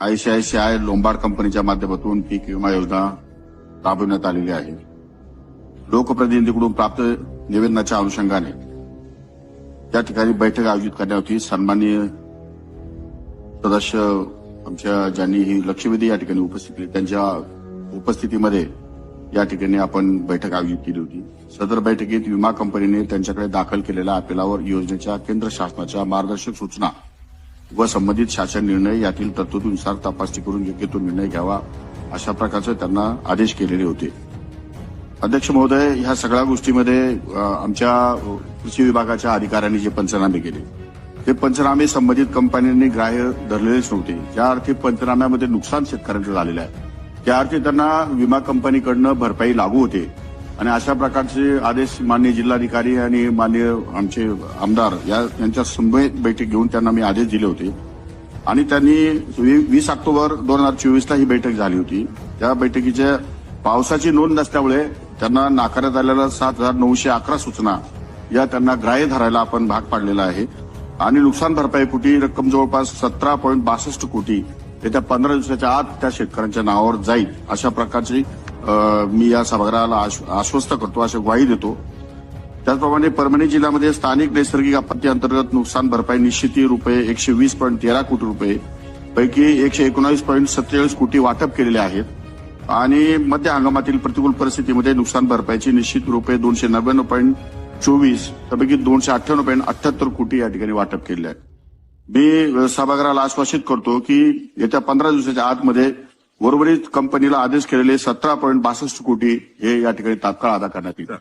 ICICI Lombard कंपनीच्या माध्यमातून पीक विमा योजना राबविण्यात आलेली आहे. लोकप्रतिनिधीकडून प्राप्त निवेदनाच्या अनुषंगाने त्या ठिकाणी बैठक आयोजित करण्यात होती. सन्माननीय सदस्य आमच्या ज्यांनी ही लक्षवेधी या ठिकाणी उपस्थित केली त्यांच्या उपस्थितीमध्ये या ठिकाणी आपण बैठक आयोजित केली होती. सदर बैठकीत विमा कंपनीने त्यांच्याकडे दाखल केलेल्या अपिलावर योजनेच्या केंद्र शासनाच्या मार्गदर्शक सूचना व संबंधित शासन निर्णय यातील तरतुदीनुसार तपासणी करून योग्य तो निर्णय घ्यावा अशा प्रकारचे त्यांना आदेश केलेले होते. अध्यक्ष महोदय ह्या सगळ्या गोष्टीमध्ये आमच्या कृषी विभागाच्या अधिकाऱ्यांनी जे पंचनामे केले ते पंचनामे संबंधित कंपन्यांनी ग्राह्य धरलेलेच नव्हते. ज्या अर्थी पंचनाम्यामध्ये नुकसान शेतकऱ्यांचं झालेलं आहे त्या अर्थी त्यांना विमा कंपनीकडनं भरपाई लागू होते. आणि अशा प्रकारचे आदेश माननीय जिल्हाधिकारी आणि माननीय आमचे आमदार या यांच्या समवेत बैठक घेऊन त्यांना मी आदेश दिले होते. आणि त्यांनी वी- वीस ऑक्टोबर दोन हजार चोवीसला ही बैठक झाली होती. त्या बैठकीच्या पावसाची नोंद नसल्यामुळे त्यांना नाकारण्यात आलेल्या सात हजार नऊशे अकरा सूचना या त्यांना ग्राह्य धरायला आपण भाग पाडलेला आहे. आणि नुकसान भरपाई कुटी रक्कम जवळपास सतरा पॉईंट बासष्ट कोटी येत्या पंधरा दिवसाच्या आत त्या शेतकऱ्यांच्या नावावर जाईल अशा प्रकारची मी या सभागृहाला आश्व- आश्वस्त करतो अशी ग्वाही देतो. त्याचप्रमाणे परभणी जिल्ह्यामध्ये स्थानिक नैसर्गिक आपत्ती अंतर्गत नुकसान भरपाई निश्चिती रुपये एकशे वीस पॉईंट तेरा कोटी रुपये पैकी एकशे एकोणावीस पॉईंट सत्तेचाळीस कोटी वाटप केलेले आहेत. आणि मध्य हंगामातील प्रतिकूल परिस्थितीमध्ये नुकसान भरपाईची निश्चित रुपये दोनशे नव्याण्णव पॉईंट चोवीस त्यापैकी दोनशे अठ्ठ्याण्णव पॉईंट अठ्ठ्याहत्तर कोटी या ठिकाणी वाटप केले आहे मी सभागृहाला आश्वासित करतो की येत्या पंधरा दिवसाच्या आतमध्ये उर्वरित कंपनीला आदेश केलेले सतरा पॉईंट बासष्ट कोटी हे या ठिकाणी तात्काळ अदा करण्यात येईल.